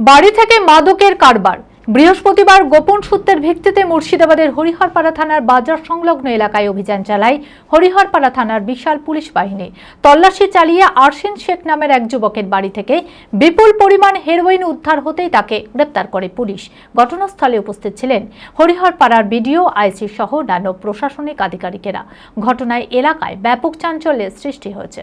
বাড়ি থেকে মাদকের কারবার। বৃহস্পতিবার গোপন সূত্রের ভিত্তিতে মুর্শিদাবাদের হরিহরপাড়া থানার বাজার সংলগ্ন এলাকায় অভিযান চালায় হরিহরপাড়া থানার বিশাল পুলিশ বাহিনী। তল্লাশি চালিয়ে আরশিন শেখ নামের এক যুবকের বাড়ি থেকে বিপুল পরিমাণ হেরোইন উদ্ধার হতেই তাকে গ্রেপ্তার করে পুলিশ। ঘটনাস্থলে উপস্থিত ছিলেন হরিহরপাড়ার বিডিও, আইসি সহ অন্যান্য প্রশাসনিক আধিকারিকেরা। ঘটনায় এলাকায় ব্যাপক চাঞ্চল্যের সৃষ্টি হয়েছে।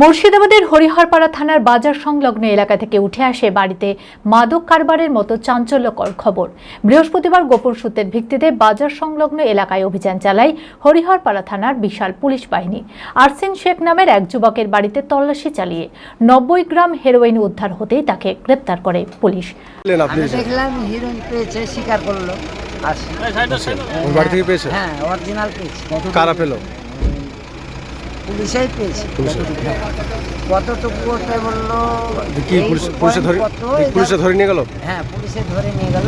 মুর্শিদাবাদের হরিহরপাড়া থানার বাজার সংলগ্ন এলাকা থেকে উঠে আসে বাড়িতে মাদক কারবারের মতো চাঞ্চল্যকর খবর। বৃহস্পতিবার গোপন সূত্রের ভিত্তিতে বাজার সংলগ্ন এলাকায় অভিযান চালায় হরিহরপাড়া থানার বিশাল পুলিশ বাহিনী। আরসিন শেখ নামের এক যুবকের বাড়িতে তল্লাশি চালিয়ে নব্বই গ্রাম হেরোইন উদ্ধার হতেই তাকে গ্রেপ্তার করে পুলিশ। দেখলাম হিরোইন পেয়েছে স্বীকার করল। আসি ওর বাড়ি থেকে পেয়েছে? হ্যাঁ অরিজিনাল পেয়েছি। কারা পেল? পুলিশেই পেয়েছি। কতটুকু ওতে বলল কি পুলিশে ধরে পুলিশে ধরে নিয়ে গেল? হ্যাঁ পুলিশে ধরে নিয়ে গেল।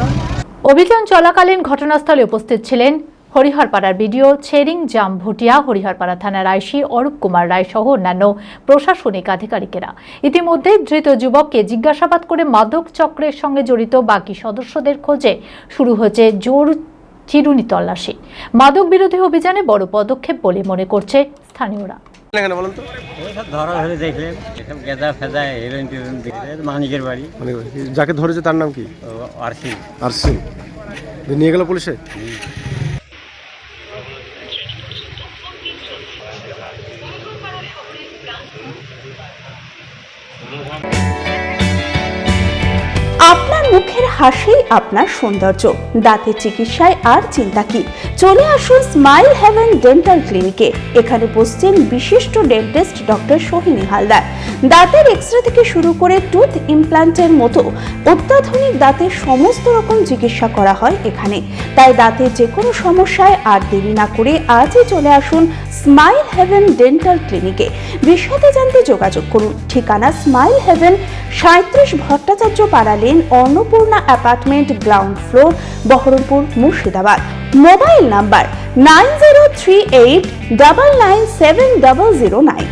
অভিযান চলাকালীন ঘটনাস্থলে উপস্থিত ছিলেন হরিহরপাড়ার বিডিও ছেরিং জাম ভুটিয়া হরিহরপাড়া থানার আইসি অরূপ কুমার রায় সহ অন্যান্য প্রশাসনিক আধিকারিকেরা। ইতিমধ্যে ধৃত যুবককে জিজ্ঞাসাবাদ করে মাদক চক্রের সঙ্গে জড়িত বাকি সদস্যদের খোঁজে শুরু হয়েছে জোর চিরুনি তল্লাশি। মাদক বিরোধী অভিযানে বড় পদক্ষেপ বলে মনে করছে স্থানীয়রা। এখানে বলেন তো? ধরা ধরে দেখলেন এসব গেঁদা ফেদা হেরোইন টেরোইন দেখলেন মানিকের বাড়ি। মানে যাকে ধরেছে তার নাম কি? আরসি নিয়ে গেল পুলিশে? আপনার মুখের হাসি আপনার সৌন্দর্য দাঁতের চিকিৎসায় আর চিন্তা কি? চলে আসুন স্মাইল হেভেন ডেন্টাল ক্লিনিকে এখানে বসছেন বিশিষ্ট ডেন্টিস্ট ডক্টর সোহিনী হালদার। দাঁতের এক্সরে থেকে শুরু করে টুথ ইমপ্ল্যান্টের মতো অত্যাধুনিক দাঁতের সমস্ত রকম চিকিৎসা করা হয় এখানে। তাই দাঁতের যে কোনো সমস্যায় আর দেরি না করে আজই চলে আসুন স্মাইল হেভেন ডেন্টাল ক্লিনিকে বিশদে জানতে যোগাযোগ করুন। ঠিকানা স্মাইল হেভেন সাঁত্রিশ Bhattacharya Para lane Annapurna apartment ground floor Baharampur, Murshidabad. Mobile number nine zero three eight double nine seven double zero nine.